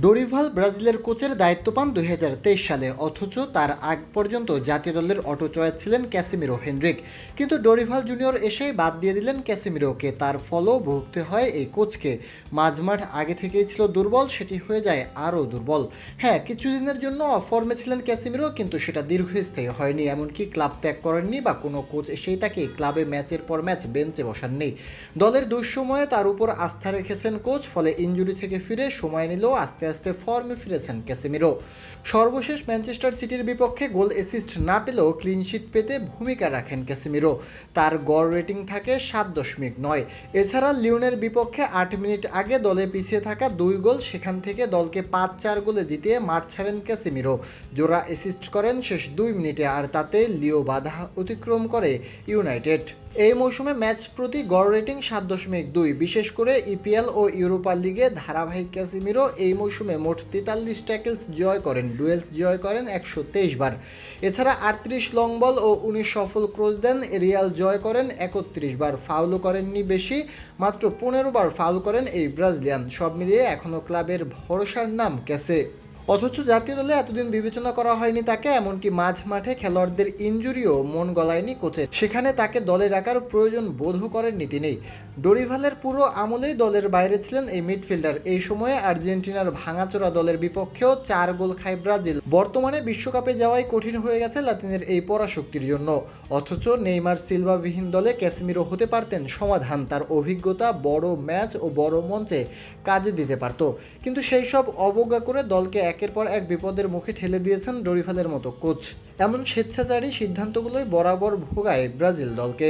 Dorival ব্রাজিলের কোচের দায়িত্ব পান দুই হাজার তেইশ সালে, অথচ তার আগ পর্যন্ত জাতীয় দলের অটো চয়েস ছিলেন ক্যাসিমিরো হেনরিক। কিন্তু ডোরিভাল জুনিয়র এসেই বাদ দিয়ে দিলেন ক্যাসিমিরোকে। তার ফলও ভুগতে হয় এই কোচকে। মাঝমাঠ আগে থেকেই ছিল দুর্বল, সেটি হয়ে যায় আরও দুর্বল। হ্যাঁ কিছুদিনের জন্য ফর্মে ছিলেন ক্যাসিমিরো, কিন্তু সেটা দীর্ঘস্থায়ী হয়নি। এমনকি ক্লাব ত্যাগ করেননি বা কোনো কোচ এসেই তাকে ক্লাবে ম্যাচের পর ম্যাচ বেঞ্চে বসাননি। দলের দুঃসময়ে তার উপর আস্থা রেখেছেন কোচ, ফলে ইঞ্জুরি থেকে ফিরে সময় নিলেও আস্তে আস্তে ফর্মে ফিরেছেন ক্যাসেমিরো। সর্বশেষ ম্যানচেস্টার সিটির বিপক্ষে গোল অ্যাসিস্ট না পেলেও ক্লিনশিট পেতে ভূমিকা রাখেন ক্যাসেমিরো। তার গড় রেটিং থাকে সাত দশমিক নয়। এছাড়া লিওনের বিপক্ষে আট মিনিট আগে দলে পিছিয়ে থাকা দুই গোল সেখান থেকে দলকে পাঁচ চার গোলে জিতিয়ে মাঠ ছাড়েন ক্যাসেমিরো। জোড়া অ্যাসিস্ট করেন শেষ দুই মিনিটে আর তাতে লিও বাধা অতিক্রম করে ইউনাইটেড। এই মৌসুমে ম্যাচ প্রতি গড় রেটিং সাত দশমিক দুই। বিশেষ করে ইপিএল ও ইউরোপা লিগে ধারাবাহিক ক্যাসিমিরো এই মৌসুমে মোট তেতাল্লিশ ট্যাকেলস জয় করেন, ডুয়েলস জয় করেন একশো তেইশ বার। এছাড়া আটত্রিশ লং বল ও উনিশ সফল ক্রোজ দেন, রিয়াল জয় করেন একত্রিশ বার ফাউলও করেননি বেশি, মাত্র পনেরো বার ফাউল করেন এই ব্রাজিলিয়ান। সব মিলিয়ে এখনও ক্লাবের ভরসার নাম ক্যাসে অথচ জাতীয় দলে এতদিন বিবেচনা করা হয়নি তাকে, এমনকি মাঝ মাঠে খেলোয়াড়দের ইঞ্জুরিও মন গলায়নি কোচের। সেখানে তাকে দলে রাখার প্রয়োজন বোধও করেননি তিনি। ডোরিভালের পুরো আমলেই দলের বাইরে ছিলেন এই মিডফিল্ডার। এই সময়ে আর্জেন্টিনার ভাঙাচোরা দলের বিপক্ষেও চার গোল খায় ব্রাজিল। বর্তমানে বিশ্বকাপে যাওয়াই কঠিন হয়ে গেছে লাতিনের এই পরাশক্তির জন্য। অথচ নেইমার সিলভাবিহীন দলে ক্যাসমিরো হতে পারতেন সমাধান। তার অভিজ্ঞতা বড় ম্যাচ ও বড় মঞ্চে কাজে দিতে পারত। কিন্তু সেই সব অবজ্ঞা করে দলকে একের পর এক বিপদের মুখে ঠেলে দিয়েছেন ডরিফালের মতো কোচ। এমন স্বেচ্ছাচারী সিদ্ধান্তগুলোই বরাবর ভোগায় ব্রাজিল দলকে।